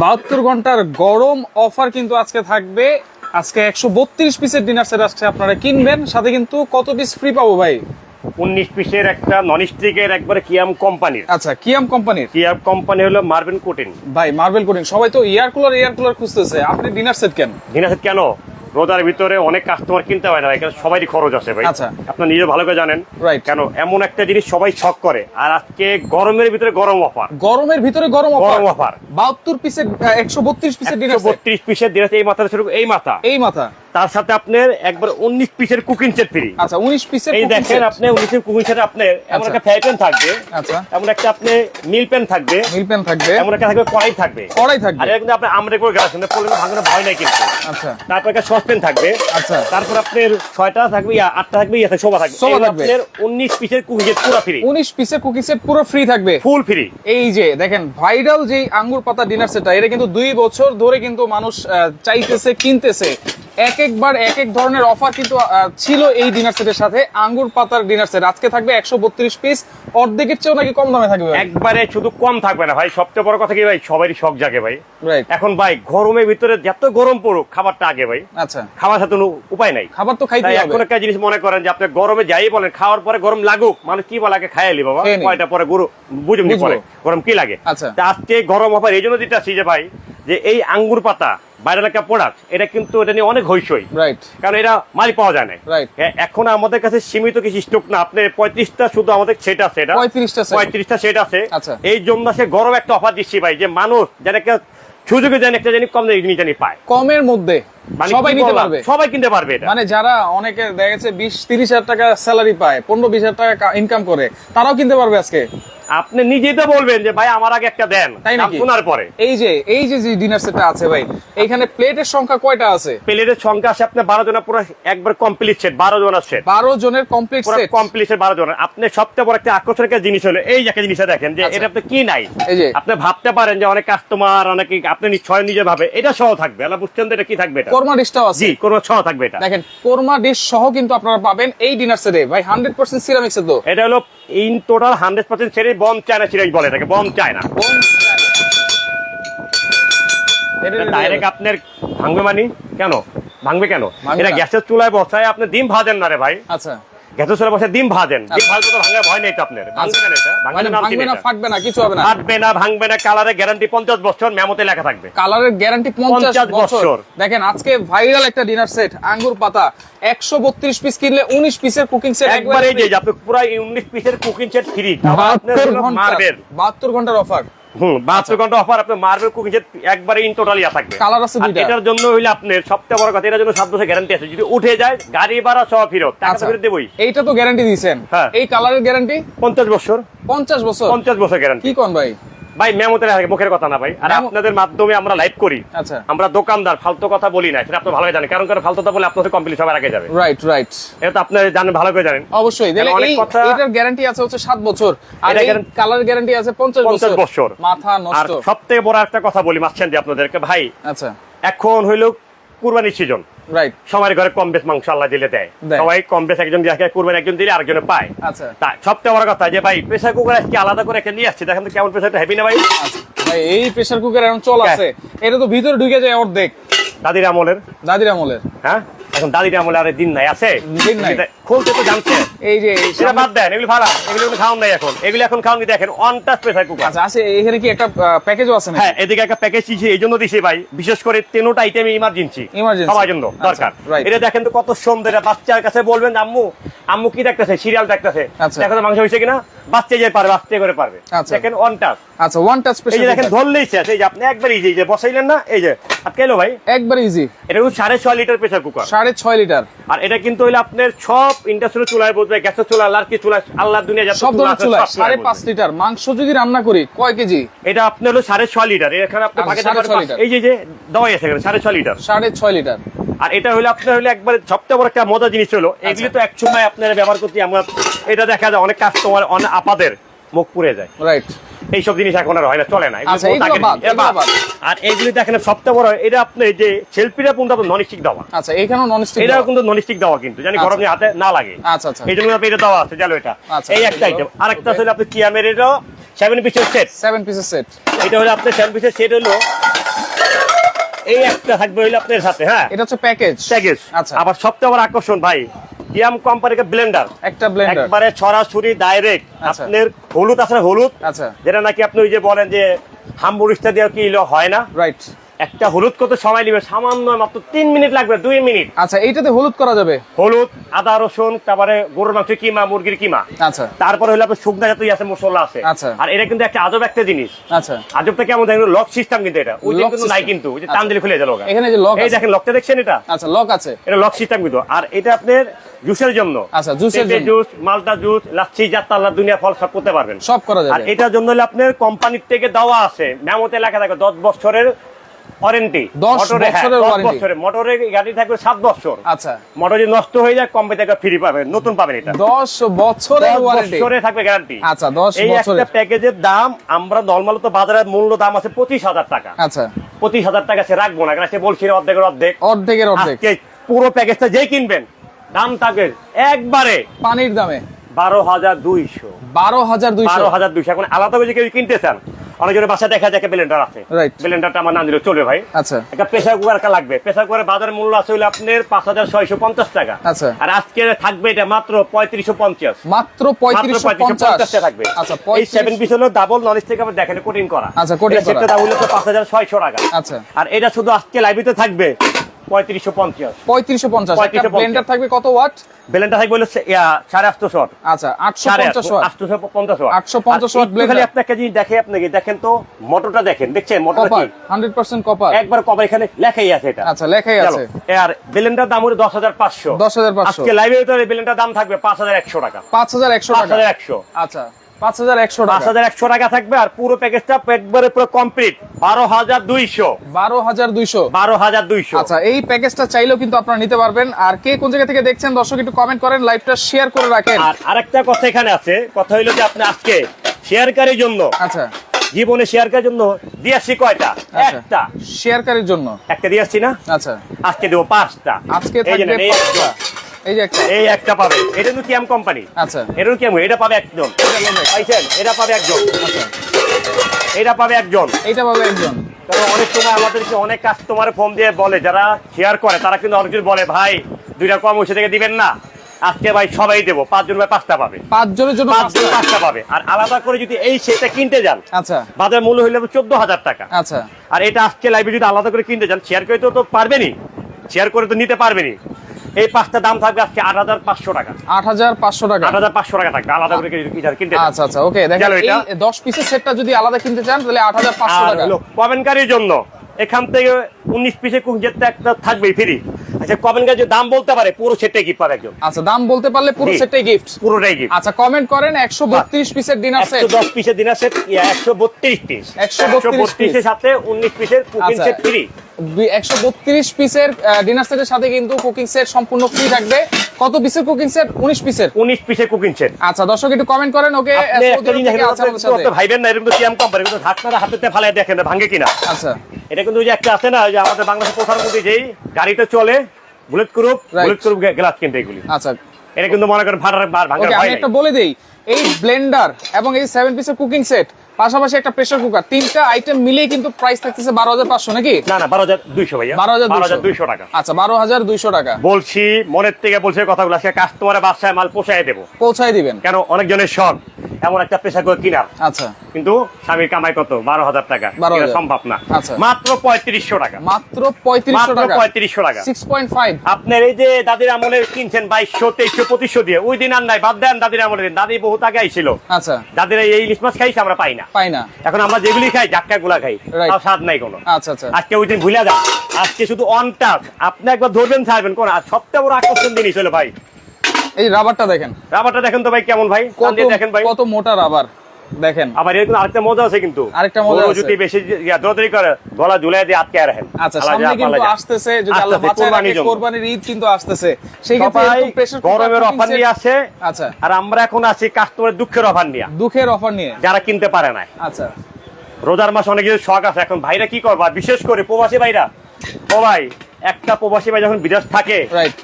বাহাত্তর ঘণ্টার গরম অফার কিন্তু আজকে থাকবে। আজকে একশো বত্রিশ পিসের ডিনার সেট আজকে আপনারা কিনবেন। সাথে কিন্তু কত পিস ফ্রি পাবো ভাই? উনিশ পিসের একটা নন স্টিকের একবারে কিয়াম কোম্পানির আচ্ছা কিয়াম কোম্পানির কিয়াম কোম্পানি হলো মার্বেল কোটিন ভাই মার্বেল কোটিং সবাই তো এয়ার কুলার এয়ার কুলার খুঁজতেছে। আপনি ডিনার সেট কেন? ডিনার সেট কেন? রোজার ভিতরে অনেক কাস্টমার কিনতে হয় না এখানে সবারই খরচ আছে ভাই। আচ্ছা। আপনার নিজে ভালো করে জানেন. কেন এমন একটা জিনিস সবাই শখ করে। আর আজকে গরমের ভিতরে গরম অফার গরমের ভিতরে গরম অফার গরম অফার বাহাত্তর পিসের একশো বত্রিশ পিসের বত্রিশ পিসের দিনাস এই মাথা শুরু এই মাথা। এই মাথা? তার সাথে আপনার একবার উনিশ পিসের কুকিং সেট ফ্রি আচ্ছা উনিশ পিসের এই দেখেন। আপনি উনিশের কুকিং সেটে আপনার এমন আচ্ছা। একটা ফ্রাই প্যান থাকবে আচ্ছা। এমন একটা আপনি মিল প্যান থাকবে মিল প্যান থাকবে। এমন একটা থাকবে কড়াই থাকবে। কড়াই থাকবে। আর কিন্তু আপনি আমরে করে গেছেন পড়লে ভাঙানো ভয় নাই কিন্তু। আচ্ছা। তারপর একটা সসপ্যান থাকবে। আচ্ছা। তারপর আপনার ছয়টা থাকবে ইয়া, আটটা থাকবে ইয়াতে শোভা থাকবে। শোভা থাকবে। আপনার উনিশ পিসের কুকিং সেট পুরো ফ্রি উনিশ পিসের কুকি সেট পুরো ফ্রি থাকবে। ফুল ফ্রি এই যে দেখেন ভাইরাল যে আঙ্গুর পাতা ডিনার সেটটা এটা কিন্তু দুই বছর ধরে কিন্তু মানুষ চাইতেছে কিনতেছে। এক একবার এক এক ধরনের অফার কিন্তু ছিল এই ডিনার সেটের সাথে। আঙ্গুর পাতার ডিনার সেট আজকে থাকবে একশো বত্রিশ পিস অর্ধেকের চেয়েও নাকি কম দামে থাকবে একবারে শুধু কম থাকবে না ভাই। সবচেয়ে বড় কথা কি ভাই? সবারই শখ জাগে ভাই। এখন ভাই গরমের ভিতরে যত গরম পড়ুক খাবারটা আগে ভাই। আচ্ছা। খাবার সাথে কোনো উপায় নাই। খাবার তো খাইতে হবে। এখন একটা জিনিস মনে করেন যে আপনি গরমে যাই বলেন খাওয়ার পরে গরম লাগুক। মানে কি বলে আগে খাইলি বাবা। কয়টা পরে গুরু বুঝুন। পরে। গরম কি লাগে? আচ্ছা। আজকে গরম অফার এই জন্য দিতে আসছি যে ভাই যে এই আঙ্গুর পাতা বাইরের একটা প্রোডাক্ট এটা কিন্তু এটা নিয়ে অনেক হইসই রাইট কারণ এটা মাল পাওয়া যায় না Right. এখন আমাদের কাছে সীমিত কিছু স্টক না। আপনি পঁয়ত্রিশটা শুধু আমাদের সেট আছে এটা। পঁয়ত্রিশটা পঁয়ত্রিশটা সেট আছে। আচ্ছা। এই জন্য সে গরম একটা অফার দিচ্ছি ভাই যে মানুষ যেন একটা সুযোগে যেন একটা জানি কম জানি পায়। কমের মধ্যে। সবাই নিতে পারবে। সবাই কিনতে পারবে এটা। মানে যারা অনেকে দেখা গেছে বিশ তিরিশ হাজার টাকা স্যালারি পায় পনেরো বিশ হাজার টাকা ইনকাম করে তারাও কিনতে পারবে আজকে। আপনি নিজেই তো বলবেন যে ভাই আমার আগে একটা দেন। তাই নাকি? শোনার পরে। এই যে এই যে যে ডিনার সেটটা আছে ভাই এইখানে প্লেটের সংখ্যা কয়টা আছে? প্লেটের সংখ্যা আছে আপনার বারো জনের পুরো একবার কমপ্লিট সেট বারো জনের সেট বারো জনের কমপ্লিট সেট কমপ্লিট সেট জনের। আপনি সবচেয়ে বড় একটা আকর্ষণের একটা জিনিস হলো এই একটা জিনিসটা দেখেন যে আচ্ছা। এটা আপনি কি নাই? এই যে। আপনি ভাবতে পারেন যে অনেক কাস্টমার অনেকে আপনি ছয় নিজে ভাবে এটা সহ থাকবে। আল্লাহ বুঝছেন তো এটা কি থাকবে এটা? কোরমা ডিশটাও আছে। জি কোরমা সহ থাকবে এটা। দেখেন কোরমা ডিশ সহ কিন্তু আপনারা পাবেন এই ডিনার সেটে ভাই হান্ড্রেড পার্সেন্ট সিরামিক্স তো। এটা হলো ইন টোটাল হান্ড্রেড পার্সেন্ট ছেড়ে বম চায়না সিরামিক বলে এটাকে বম চায়না ডাইরেক্ট আপনার ভাঙবে মানে? কেন? ভাঙবে কেন? এটা গ্যাসের চুলায় বসায় আপনি ডিম ভাজেন না রে ভাই। আচ্ছা। গ্যাসের বসে ডিম ভাজেন। ডিম আচ্ছা। ভাজতে তো ভাঙার ভয় নেই তো আপনার ভাঙবে কেন এটা? ভাঙবে মানে না ভাঙবে না ফাটবে না কিছু হবে না। ফাটবে না ভাঙবে না কালারে গ্যারান্টি পঞ্চাশ বছর মেমোতে লেখা থাকবে। কালারের গ্যারান্টি পঞ্চাশ 50 বছর। দেখেন আজকে ভাইরাল একটা ডিনার সেট আঙ্গুর পাতা। একশো বত্রিশ পিস কিনলে উনিশ পিসের কুকিং সেট একবার যে আপনি পুরো উনিশ পিসের কুকিং সেট ফ্রি বাহাত্তর ঘণ্টার অফার হুম বাহাত্তর ঘণ্টা অফার আপনার মার্বেল কুকিং সেট একবারে ইন টোটালি থাকবে। কালার আছে দুইটা। এটার জন্য হইলে আপনার সবচেয়ে বড় কথা এটার জন্য সাত বছর গ্যারান্টি আছে। যদি উঠে যায় গাড়ি ভাড়া সহ ফেরত টাকা আচ্ছা। ফেরত দেবই। এইটা তো গ্যারান্টি দিয়েছেন। হ্যাঁ। এই কালারের গ্যারান্টি পঞ্চাশ বছর। পঞ্চাশ বছর। পঞ্চাশ বছর গ্যারান্টি কি কোন ভাই? ভাই মেমোতে মুখের কথা না ভাই। আর আপনাদের মাধ্যমে আমরা লাইভ করি। আচ্ছা। আমরা দোকানদার ফালতু কথা বলি না সেটা আপনি ভালো জানেন। কারণ কারণ ফালতু কথা বলে আপনাদের কমপ্লিট সবার আগে যাবে। রাইট রাইট এটা তো আপনি জানেন ভালো করে জানেন। অবশ্যই। অনেক এই কথা- এটার গ্যারান্টি আছে হচ্ছে সাত বছর। আর কালার গ্যারান্টি আছে পঞ্চাশ পঞ্চাশ বছর। বছর। মাথা আর নষ্ট। সব থেকে বড় একটা কথা বলি মাসছেন যে আপনাদেরকে। ভাই আচ্ছা। এখন হইল কুরবানির সিজন রাইট সবার ঘরে কম বেশ মাংস আল্লাহ দিলে দেয়। সবাই কম বেশ একজন দিয়ে কুরবানি একজন দিলে আরেকজনে পায়। আচ্ছা। তা সবচেয়ে বড় কথা যে ভাই প্রেসার কুকার আজকে আলাদা করে একটা নিয়ে আসছে দেখেন তো কেমন প্রেসারটা হেভি না ভাই? আচ্ছা ভাই এই প্রেসার কুকার এখন চল। আছে। এটা তো ভিতরে ঢুকে যায় অর্ধেক। দাদির আমলের। দাদির আমলের। হ্যাঁ? এখন দাদির আমলে আর দিন নাই আছে? দিন নাই। খুলতে তো জানছে। এই যে এই সেটা বাদ দেন এগুলো ভাড়া এগুলো কোনো খাওয়ান নাই এখন। এগুলো এখন খাওয়ান কি দেখেন অন টাচ প্রেসার কুকার। আচ্ছা আছে এখানে কি একটা প্যাকেজও আছে নাকি? হ্যাঁ এদিকে একটা প্যাকেজ দিয়েছি এই জন্য দিছি ভাই। বিশেষ করে তেনোটা আইটেম ইমার্জেন্সি Emergency। সবার জন্য আচ্ছা, দরকার। এটা দেখেন তো কত সুন্দর এটা বাচ্চার কাছে বলবেন আম্মু আম্মু কি দেখতেছে? সিরিয়াল দেখতেছে। আচ্ছা। দেখো তো মাংস হয়েছে কিনা? বাচ্চা যে পারে বাচ্চা করে পারবে। আচ্ছা। দেখেন অন টাচ আচ্ছা ওয়ান টাচ স্পেশাল এই যে দেখেন ধরলেই শেষ। এই যে আপনি একবার ইজি যে- বসাইলেন না এই যে আজকে এলো ভাই? একবার ইজি এটা কিন্তু সাড়ে ছয় লিটার প্রেসার কুকার সাড়ে ছয় লিটার। আর এটা কিন্তু হইল আপনার সব ইন্ডাস্ট্রিয়াল চুলায় গ্যাসের চুলা লার্কি চুলা আল্লাহ দুনিয়া সব ধরনের চুলায় সাড়ে পাঁচ লিটার। মাংস যদি রান্না করি কয় কেজি? এটা আপনার হলো সাড়ে ছয় লিটার। এখানে আপনার আচ্ছা। এই যে যে দেওয়াই আছে এখানে সাড়ে ছয় লিটার। সাড়ে ছয় লিটার। আর এটা হলো আপনার হলো একবারে সবচেয়ে বড় একটা মজার জিনিস হলো আচ্ছা। এগুলি তো এক সময় আপনারা ব্যবহার করতে আমরা এটা দেখা যায় অনেক কাস্টমার অনেক আপাদের মুখ পুড়ে যায়। রাইট এইসব জিনিস এখন আর হয় না চলে না। আচ্ছা। এটা। আর এইগুলি দেখেন সবচেয়ে বড় এটা আপনি যে সেলফিটা পর্যন্ত আপনার নন স্টিক দেওয়া। আচ্ছা এখানেও নন স্টিক এটাও কিন্তু নন স্টিক দেওয়া কিন্তু জানি আচ্ছা। গরম হাতে না লাগে। আচ্ছা আচ্ছা। এই জন্য আপনি এটা দেওয়া আছে জানো এটা। এই একটা আইটেম okay. হলো আপনি কিয়ামের এটা সেভেন পিসের সেট সেভেন পিসের সেট এটা হলো আপনার সেভেন পিসের সেট হলো এই একটা থাকবে আপনার সাথে হ্যাঁ? এটা হচ্ছে প্যাকেজ প্যাকেজ আচ্ছা। আবার সবচেয়ে আমার আকর্ষণ ভাই কোম্পানির ব্লেন্ডার একটা ব্লেন্ডার একবারে সরাসরি ডাইরেক্ট আচ্ছা। আপনার হলুদ আছে হলুদ? আচ্ছা। যেটা নাকি আপনি ওই যে বলেন যে হাম্বুরিস্তা দিয়ে কি হয় না? রাইট একটা হলুদ কত সময় নেবে? সামান্য মাত্র তিন মিনিট লাগবে দুই মিনিট। আচ্ছা এইটাতে হলুদ করা যাবে? হলুদ আদা রসুন তারপরে গরুর মাংস কিমা মুরগির কিমা। আচ্ছা। তারপরে হলো আপনার শুকনা জাতীয় আছে মশলা আছে। আচ্ছা। আর এটা কিন্তু একটা আজব একটা জিনিস। আচ্ছা। আজবটা কেমন দেখেন লক সিস্টেম কিন্তু এটা। ওই কিন্তু নাই কিন্তু। ওই যে আচ্ছা। টান দিলে খুলে গেল এখানে যে লক এই দেখেন লকটা দেখছেন এটা? আচ্ছা লক আছে। এটা লক সিস্টেম কিন্তু। আর এটা আপনার জুসের জন্য। আচ্ছা, পেঁপে জন্য। জুস মালটা জুস লাচ্ছি জাত আল্লাহ দুনিয়া ফল সব করতে পারবেন। সব করা যাবে। আর এটার জন্য হলে আপনার কোম্পানির থেকে দেওয়া আছে মেমোতে লেখা থাকে দশ বছরের ওয়ারেন্টি। 10 বছরের warranty। বছরের মোটরের গাড়ি থাকবে সাত বছর। আচ্ছা। মোটর যদি নষ্ট হয়ে যায় কোম্পানি থেকে ফ্রি পাবেন নতুন পাবেন এটা। দশ বছরের দশ ওয়ারেন্টি। বছরে থাকবে গ্যারান্টি আচ্ছা দশ এই একটা প্যাকেজের দাম আমরা নর্মাল তো বাজারের মূল্য দাম আছে পঁচিশ হাজার টাকা। আচ্ছা। পঁচিশ হাজার টাকা সে রাখব না কারণ সে বলছি না অর্ধেকের অর্ধেক। অর্ধেকের অর্ধেক। পুরো প্যাকেজটা যেই কিনবেন দাম থাকবে একবারে পানির দামে। বারো হাজার দুইশো। বারো হাজার দুইশো। বারো হাজার দুইশো। এখন আলাদা করে কেউ কিনতে চান অনেকজনের দেখা যায় ব্লেন্ডার আছে। ব্লেন্ডারটা আমার না দিলে চলবে ভাই। আচ্ছা। একটা প্রেসার কুকার লাগবে। প্রেসার কুকারের বাজার মূল্য আছে হলো আপনার পাঁচ হাজার ছয়শো পঞ্চাশ টাকা। আচ্ছা। আর আজকে থাকবে এটা মাত্র পঁয়ত্রিশশো পঞ্চাশ। মাত্র পঁয়ত্রিশশো পঞ্চাশ। টাকা থাকবে। আচ্ছা এই সেভেন পিস হলো ডাবল নলেজ থেকে আবার দেখেন কোটিং করা। আচ্ছা, করা। দাম হলো পাঁচ হাজার ছয়শো টাকা। আচ্ছা। আর এটা শুধু আজকে লাইব্রেরিতে থাকবে। পঁয়ত্রিশশো পঞ্চাশ। পঁয়ত্রিশশো পঞ্চাশ। ব্লেন্ডার থাকবে কত ওয়াট? বেলেনটা থাকবে হলো সাড়ে আটশো শট আচ্ছা আটশো সাড়ে পঞ্চাশ ওয়াট। আটশো পঞ্চাশ ওয়াট। 850 watt আর খালি blender। আপনাকে জিনিস দেখে আপনাকে দেখেন তো মোটরটা দেখেন দেখছেন? মোটর হান্ড্রেড পার্সেন্ট কপার একবার কবে এখানে লেখাই আছে এটা। আচ্ছা লেখাই আছে। আর বেলেন্ডার দাম হলো দশ হাজার পাঁচশো। 10,500 আজকে লাইব্রেরিতে বেলেন্ডার দাম থাকবে পাঁচ হাজার একশো টাকা। পাঁচ হাজার একশো পাঁচ টাকা হাজার একশো। আচ্ছা। পাঁচ হাজার একশো পাঁচ টাকা থাকবে আর পুরো প্যাকেজটা একবারে পুরো কমপ্লিট আচ্ছা এই প্যাকেজটা চাইলেও কিন্তু আপনারা নিতে পারবেন। আর কে কোন জায়গা থেকে দেখছেন দর্শক একটু কমেন্ট করেন লাইভটা শেয়ার করে রাখেন। আর আরেকটা কথা এখানে আছে কথা হইল যে আপনি আজকে শেয়ারকারীর জন্য আচ্ছা। জীবনে শেয়ারকারীর জন্য দিয়ে আসছি কয়টা? আচ্ছা। একটা। শেয়ারকারীর জন্য। একটা দিয়ে আসছি না? আচ্ছা। আজকে দেবো পাঁচটা। আজকে থাকবে পাঁচটা। একটা। এই যে একটা। এই একটা পাবে। এটা কিন্তু কিয়াম কোম্পানি আচ্ছা। এটা কিয়াম এটা পাবে একজন। পাইছেন? এটা পাবে একজন। আচ্ছা। এটা পাবে একজন। এইটা পাবে একজন। কারণ অনেক সময় আমাদেরকে অনেক কাস্টমার ফোন দিয়ে বলে যারা শেয়ার করে তারা কিন্তু অনেকজন বলে ভাই দুইটা কম ওইসে থেকে দিবেন না। আজকে ভাই সবাই দেবো পাঁচজন ভাই পাঁচটা পাবে। পাঁচজনের জন্য পাঁচজন পাঁচটা। পাঁচটা পাবে। আর আলাদা করে যদি এই সেটটা কিনতে যান আচ্ছা। বাজার মূল্য হইলে চোদ্দ হাজার টাকা। আচ্ছা। আর এটা আজকে লাইভে যদি আলাদা করে কিনতে যান শেয়ার করে তো তো পারবেনই। শেয়ার করে তো নিতে পারবেনই। এই পাঁচটা দাম থাকবে আজকে আট হাজার পাঁচশো টাকা। আট হাজার পাঁচশো টাকা? আট হাজার পাঁচশো টাকা থাকবে আলাদা করে কিনতে আচ্ছা আচ্ছা ওকে দেখেন এই দশ পিসের সেটটা যদি আলাদা কিনতে চান তাহলে আট হাজার পাঁচশো টাকা। কমেন্টকারীর জন্য। এখান থেকে উনিশ পিসে কুঞ্জেরটা একটা থাকবেই ফ্রি আচ্ছা কমেন্টকারী যে দাম বলতে পারে পুরো সেটটাই গিফট পাবে একজন। আচ্ছা দাম বলতে পারলে পুরো। সেটটাই গিফট পুরোটাই গিফট আচ্ছা কমেন্ট করেন একশো বত্রিশ পিসের ডিনার সেট একশো দশ পিসের দিনার সেট একশো বত্রিশ পিস 132 পিসের সাথে উনিশ পিসের কুকিং। সেট ফ্রি একশো বত্রিশ পিসের ডিনার সেটের সাথে কিন্তু কুকিং সেট সম্পূর্ণ ফ্রি থাকবে। কত পিসের কুকিং সেট উনিশ পিসের উনিশ পিসের কুকিং সেট আচ্ছা দর্শক একটু কমেন্ট করেন ওকে আপনি ভাইবেন না এরকম তো কোম্পানি কিন্তু ঢাকনাটা হাতে ফালাই দেখেন ভাঙে কিনা। আচ্ছা। এটা কিন্তু ওই যে একটা আছে না যে আমাদের বাংলাদেশের প্রধানমন্ত্রী যেই গাড়িতে চলে bullet group bullet group glass কিনতে এগুলি। আচ্ছা। এটা কিন্তু মনে করেন ভাড়ার ভাঙার ওকে আমি একটা বলে দেই এই ব্লেন্ডার এবং এই সেভেন পিসের কুকিং সেট পাশাপাশি একটা প্রেসার কুকার তিনটা আইটেম মিলিয়ে কিন্তু প্রাইস থাকতেছে বারো হাজার পাঁচশো নাকি? না না বারো হাজার দুইশো ভাইয়া। বারো হাজার দুইশো। টাকা। আচ্ছা বারো হাজার দুইশো টাকা। বলছি মনের থেকে বলছে কথাগুলো আজকে কাস্টমারের বাসায় মাল পোষায় দেবো। পৌঁছায় দিবেন। কেন? অনেকজনের শখ এমন একটা পেশা করে কিনার আচ্ছা। কিন্তু স্বামীর কামাই কত? বারো হাজার টাকা। 12,000 এটা সম্ভব না। আচ্ছা। মাত্র পঁয়ত্রিশশো টাকা। মাত্র পঁয়ত্রিশশো টাকা। পঁয়ত্রিশশো টাকা। সিক্স পয়েন্ট ফাইভ আপনার এই যে দাদির আমলে কিনছেন বাইশশো তেইশশো পঁচিশশো দিয়ে ওই দিন আর নাই বাদ দেন দাদির আমলে দিন। দাদি বহুত আগে আইছিল। আচ্ছা। দাদির এই ইলিশ মাছ খাইছে আমরা পাই না। পাই না। এখন আমরা যেগুলি খাই জাক্কা গুলা খাই. তাও স্বাদ নাই কোনো। আচ্ছা আচ্ছা। আজকে ওই দিন ভুলে যান। আজকে শুধু অন টাচ আপনি একবার ধরবেন ছাড়বেন কোন। আর সবচেয়ে বড় আকর্ষণ জিনিস হলো ভাই এই রাবারটা দেখেন। রাবারটা দেখেন তো ভাই কেমন ভাই? দেখেন ভাই। কত মোটা রাবার দেখেন। আবার এর কিন্তু আরেকটা মজা আছে কিন্তু। আরেকটা মজা আছে। যদি বেশি করে গলা ঝুলাই দিয়ে আটকে রাখেন। আচ্ছা সামনে কিন্তু আসতেছে যদি আল্লাহ বাঁচায় কোরবানির রাখে। ঈদ কিন্তু আসতেছে। সেই ক্ষেত্রে এরকম গরমের অফার নিয়ে আসে। আচ্ছা। আর আমরা এখন আছি কাস্টমারের দুঃখের অফার নিয়ে। দুঃখের অফার নিয়ে। যারা কিনতে পারে না আচ্ছা। রোজার মাস অনেক কিছু শখ আছে। এখন ভাইরা কি করবা? বিশেষ করে প্রবাসী ভাইরা। ও ভাই একটা প্রবাসী ভাই যখন বিদেশ থাকে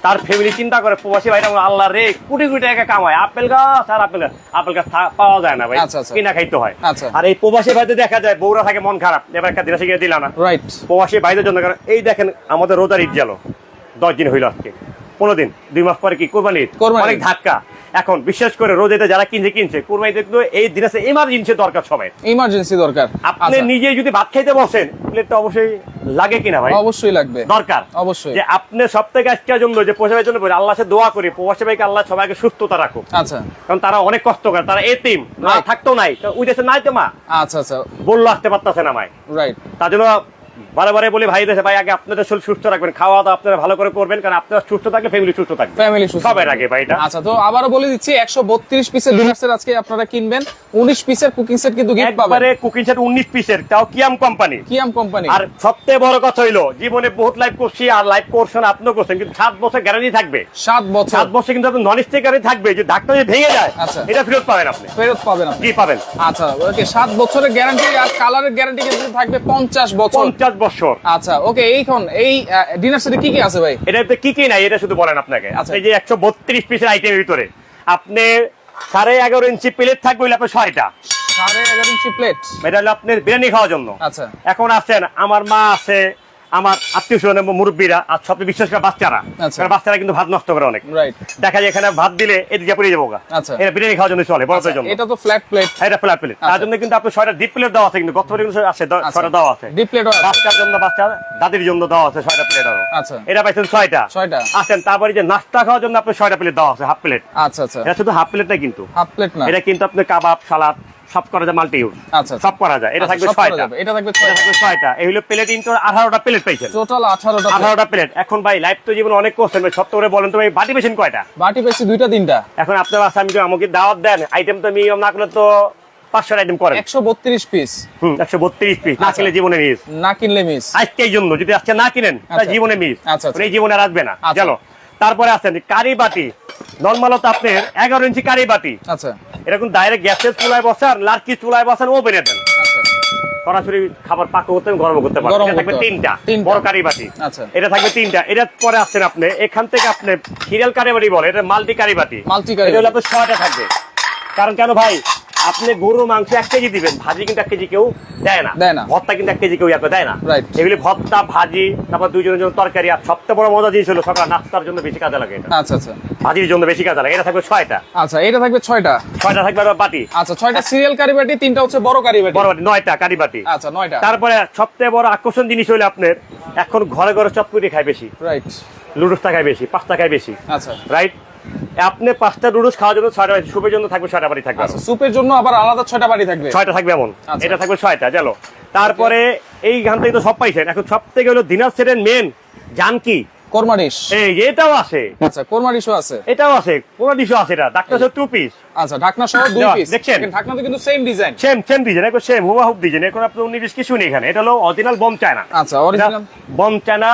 তার ফ্যামিলি চিন্তা করে প্রবাসী ভাইরা আল্লাহ রে কোটি কোটি টাকা কামায়। আপেল গাছ আর আপেল গাছ। আপেল গাছ পাওয়া যায় না ভাই আচ্ছা, আচ্ছা। কিনা খাইতে হয়। আচ্ছা। আর এই প্রবাসী ভাইদের দেখা যায় বউরা থাকে মন খারাপ। এবার একটা দিনে শিখিয়ে দিলা না। প্রবাসী ভাইদের জন্য কারণ এই দেখেন আমাদের রোজার ঈদ গেল দশ দিন হইল আজকে। পনেরো দিন দুই মাস পরে কি? কোরবানি অনেক ধাক্কা। এখন বিশেষ করে রোজাতে যারা কিনছে কিনছে কোরবানিতে কিন্তু এই দিনে ইমার্জেন্সি দরকার সবাই। ইমার্জেন্সি দরকার। আপনি আচ্ছা, নিজে যদি ভাত খাইতে বসেন প্লেটটা অবশ্যই লাগে কিনা ভাই? অবশ্যই লাগবে। দরকার। অবশ্যই। যে আপনি সব থেকে আজকের জন্য যে প্রবাসী জন্য আল্লাহ সে দোয়া করি প্রবাসী ভাইকে আল্লাহ সবাইকে সুস্থতা রাখুক। আচ্ছা। কারণ তারা অনেক কষ্ট করে তারা এতিম না. থাকতো নাই। তো ওই দেশে নাই তো মা। আচ্ছা আচ্ছা। বলল আসতে পারতেছে না মাই। রাইট তার জন্য বারে বলি ভাই দেশে ভাই আগে আপনাদের শরীর সুস্থ রাখবেন খাওয়া দাওয়া আপনারা ভালো করে করবেন কারণ আপনারা সুস্থ থাকলে ফ্যামিলি সুস্থ থাকবে। ফ্যামিলি সুস্থ সবার আগে ভাই এটা। আচ্ছা তো আবারও বলে দিচ্ছি একশো বত্রিশ পিসের ডিনার সেট আজকে আপনারা কিনবেন উনিশ পিসের কুকিং সেট কিন্তু গিফট পাবেন। একবারে কুকিং সেট উনিশ পিসের তাও কিয়াম কোম্পানি কিয়াম কোম্পানি আর সবচেয়ে বড় কথা হইল জীবনে বহুত লাইভ করছি আর লাইভ করছেন আপনিও করছেন কিন্তু সাত বছর গ্যারান্টি থাকবে। সাত বছর। সাত বছর কিন্তু আপনার নন স্টিক গ্যারান্টি থাকবে যে ডাক্তার যদি ভেঙে যায় আচ্ছা। এটা ফেরত পাবেন আপনি। ফেরত পাবেন আপনি। কি পাবেন? আচ্ছা ওকে সাত বছরের গ্যারান্টি আর কালারের গ্যারান্টি কিন্তু থাকবে পঞ্চাশ বছর। পঞ্চাশ বছর। আচ্ছা ওকে এইখন এই ডিনার সেটে কি কি আছে ভাই? এটা কি কি নাই এটা শুধু বলেন আপনাকে। আচ্ছা। এই যে একশো বত্রিশ পিসের আইটেমের ভিতরে। আপনি সাড়ে এগারো ইঞ্চি প্লেট থাকবে হইলে আপনার ছয়টা। সাড়ে এগারো ইঞ্চি প্লেট এটা হলো আপনার বিরিয়ানি খাওয়ার জন্য। আচ্ছা। এখন আছেন আমার মা আছে আমার আত্মীয় স্বজন এবং মুরব্বীরা আর সবচেয়ে বিশেষ করে বাচ্চারা আচ্ছা। বাচ্চারা কিন্তু ভাত নষ্ট করে অনেক। দেখা যায় এখানে ভাত দিলে এদিকে পড়ে যাব আচ্ছা। এটা বিরিয়ানি খাওয়ার জন্য চলে বড়দের জন্য। এটা তো ফ্ল্যাট প্লেট এটা ফ্ল্যাট প্লেট তার জন্য কিন্তু আপনার ছয়টা ডিপ প্লেট দেওয়া আছে কিন্তু গত কিন্তু আছে ছয়টা দেওয়া আছে। ডিপ প্লেট বাচ্চার জন্য বাচ্চা দাদির জন্য দেওয়া আছে ছয়টা প্লেট আরও। আচ্ছা। এটা পাইছেন ছয়টা। ছয়টা। আছেন তারপরে যে নাস্তা খাওয়ার জন্য আপনার ছয়টা প্লেট দেওয়া আছে হাফ প্লেট আচ্ছা আচ্ছা। এটা শুধু হাফ প্লেট না কিন্তু। হাফ প্লেট না। এটা কিন্তু আপনি কাবাব সালাদ সব করা যায় মাল্টি ইউজ আচ্ছা, আচ্ছা। সব করা যায়। এটা আচ্ছা, থাকবে এটা থাকবে এই হলো প্লেট প্লেট পাইছেন। টোটাল আঠারোটা plate। আঠারোটা প্লেট। এখন ভাই লাইফ তো জীবন অনেক সব করে বলেন তো ভাই বাটি কয়টা? বাটি দুইটা তিনটা। এখন আপনার আমি আমাকে দাওয়াত দেন আইটেম তো মিনিমাম না করলে তো পাঁচশো আইটেম করেন। একশো বত্রিশ পিস হুম একশো বত্রিশ পিস না। খেলে জীবনে মিস না কিনলে মিস আজকে এই জন্য যদি আজকে না কিনেন। জীবনে মিস আচ্ছা, আচ্ছা। এই জীবনে আসবে না। চলো তারপরে আছেন কারি বাটি। নর্মাল তো আপনার এগারো ইঞ্চি কারি বাটি। আচ্ছা। এরকম ডাইরেক্ট গ্যাসের চুলায় বসান লার্কি চুলায় বসান ওভেনে দেন। আচ্ছা। সরাসরি খাবার পাক করতে গরম করতে পারবেন। এটা থাকবে তিনটা। বড় কারি বাটি। আচ্ছা। এটা থাকবে তিনটা। এটা পরে আসছেন আপনি এখান থেকে আপনি সিরিয়াল কারি বাটি বলে এটা মাল্টি কারি বাটি। Multi কারি এটা হলো আপনার ছয়টা থাকবে। কারণ কেন ভাই? আপনি গরুর মাংস এক কেজি দিবেন ভাজি কিন্তু এক কেজি কেউ দেয় না। দেয় না। ভর্তা কিন্তু এক কেজি কেউ ইয়াকে দেয় না। এগুলি ভর্তা ভাজি তারপর দুইজনের জন্য তরকারি আর সবচেয়ে বড় মজা জিনিস হলো সকাল নাস্তার জন্য বেশি কাজে লাগে এটা। আচ্ছা আচ্ছা। ভাজির জন্য বেশি কাজে লাগে এটা থাকবে ছয়টা। আচ্ছা এটা থাকবে ছয়টা। ছয়টা থাকবে আবার বাটি। আচ্ছা ছয়টা সিরিয়াল কারি বাটি তিনটা হচ্ছে বড় কারি বাটি। বড় বাটি নয়টা কারি বাটি। আচ্ছা নয়টা। তারপরে সবচেয়ে বড় আকর্ষণ জিনিস হলো আপনার এখন ঘরে ঘরে চটপুরি খায় বেশি। রাইট লুডুসটা খায় বেশি পাস্তা খায় বেশি। আচ্ছা। রাইট আপনি পাঁচটা লুডুস খাওয়ার জন্য ছয়টা সুপের জন্য থাকবে ছয়টা বাড়ি থাকবে। আচ্ছা স্যুপের জন্য আবার আলাদা ছয়টা বাটি থাকবে? ছয়টা থাকবে এমন। আচ্ছা। এটা থাকবে ছয়টা চলো তারপরে এই গান থেকে তো সব পাইছেন। এখন সব থেকে হলো দিনার সেটের মেন জানকি। কোরমা ডিশ এই এটাও আছে। আচ্ছা কোরমাডিশও আছে। এটাও আছে আছে এটা। ডাক্তার টু পিস আচ্ছা ঢাকনা সহ দুই পিস দেখছেন? ঢাকনা তো কিন্তু same design same same design same হুবাহুব design এখন উনিশ কিছু নেই এখানে। এটা হলো অরিজিনাল বম চায়না। আচ্ছা অরিজিনাল বম চায়না